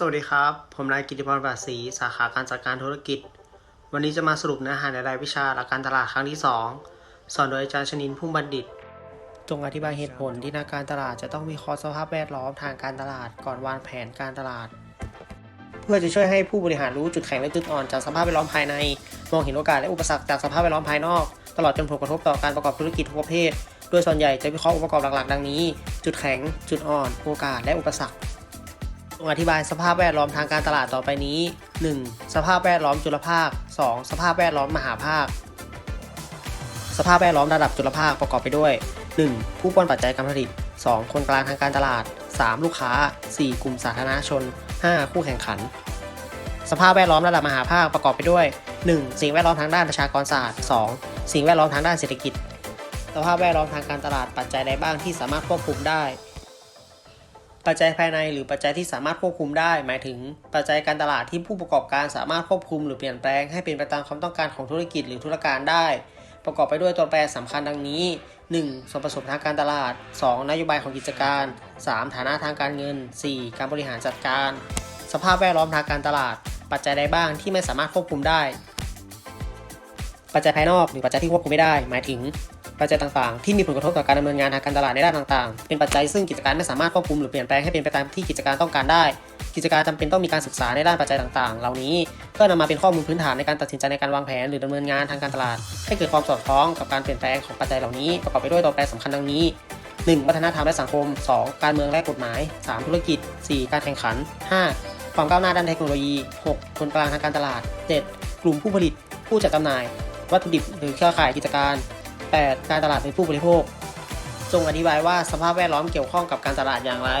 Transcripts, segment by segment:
สวัสดีครับ ผมนายกิติพรบาศรีสาขาการจัดการธุรกิจ วันนี้จะมาสรุปเนื้อหาในรายวิชาหลักการตลาดครั้งที่ 2 สอนโดยอาจารย์ชนินพุ่มบัณฑิต จงอธิบายเหตุผลที่นักการตลาดจะต้องวิเคราะห์สภาพแวดล้อมทางการตลาดก่อนวางแผนการตลาด เพื่อจะช่วยให้ผู้บริหารรู้จุดแข็งและจุดอ่อนจากสภาพแวดล้อมภายใน มองเห็นโอกาสและอุปสรรคจากสภาพแวดล้อมภายนอก ตลอดจนผลกระทบต่อการประกอบธุรกิจทุกประเภท โดยส่วนใหญ่จะวิเคราะห์องค์ประกอบหลักๆ ดังนี้ จุดแข็ง จุดอ่อน โอกาส และอุปสรรค อธิบายสภาพแวดล้อมทางการตลาดต่อไปนี้ 1. สภาพแวดล้อมจุลภาค 2. สภาพแวดล้อมมหาภาค สภาพแวดล้อมระดับจุลภาคประกอบไปด้วย 1. ผู้ป้อนปัจจัยการผลิต 2. คนกลางทางการตลาด 3. ลูกค้า 4. กลุ่มสาธารณชน 5. คู่แข่งขัน สภาพแวดล้อมระดับมหาภาคประกอบไปด้วย 1. สิ่งแวดล้อมทางด้านประชากรศาสตร์ 2. สิ่งแวดล้อมทางด้านเศรษฐกิจ สภาพแวดล้อมทางการตลาดปัจจัยใดบ้างที่สามารถควบคุมได้ ปัจจัยภายในหรือปัจจัยที่สามารถควบคุมได้ หมายถึง ปัจจัยการตลาดที่ผู้ประกอบการสามารถควบคุมหรือเปลี่ยนแปลงให้เป็นไปตามความต้องการของธุรกิจหรือธุรการได้ ประกอบไปด้วยตัวแปรสำคัญดังนี้ 1. ส่วนผสมทางการตลาด 2. นโยบายของกิจการ 3. ฐานะทางการเงิน 4. การบริหารจัดการ สภาพแวดล้อมทางการตลาด ปัจจัยใดบ้างที่ไม่สามารถควบคุมได้ ปัจจัยภายนอกหรือปัจจัยที่ควบคุมไม่ได้ หมายถึง ปัจจัยต่างๆ ที่มีผลกระทบต่อการดำเนินงานทางการตลาดในด้านต่างๆ เป็นปัจจัยซึ่งกิจการไม่สามารถควบคุมหรือเปลี่ยนแปลงให้เป็นไปตามที่กิจการต้องการได้ กิจการจำเป็นต้องมีการศึกษาในด้านปัจจัยต่างๆ เหล่านี้เพื่อนำมาเป็นข้อมูลพื้นฐานในการตัดสินใจในการวางแผนหรือดำเนินงานทางการตลาด ให้เกิดความสอดคล้องกับการเปลี่ยนแปลงของปัจจัยเหล่านี้ประกอบไปด้วยตัวแปรสำคัญดังนี้ 1. วัฒนธรรมและสังคม 2. การเมืองและกฎหมาย 3. ธุรกิจ 4. การแข่งขัน 5. ความก้าวหน้าด้านเทคโนโลยี 6. คนกลางทางการตลาด 7. กลุ่มผู้ผลิต ผู้จัดจำหน่าย วัตถุดิบหรือเครือข่ายกิจการ 8. การตลาดเป็นผู้บริโภคจงอธิบายว่าสภาพแวดล้อมเกี่ยวข้องกับการตลาดอย่างไร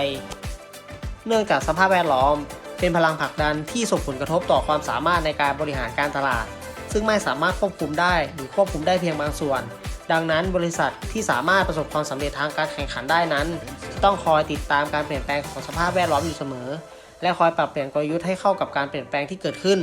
เนื่องจากสภาพแวดล้อม เป็นพลังผลักดันที่ส่งผลกระทบต่อความสามารถในการบริหารการตลาด ซึ่งไม่สามารถควบคุมได้หรือควบคุมได้เพียงบางส่วน ดังนั้นบริษัทที่สามารถประสบความสำเร็จทางการแข่งขันได้นั้นจะต้องคอยติดตามการเปลี่ยนแปลงของสภาพแวดล้อมอยู่เสมอ และคอยปรับเปลี่ยนกลยุทธ์ให้เข้ากับการเปลี่ยนแปลงที่เกิดขึ้น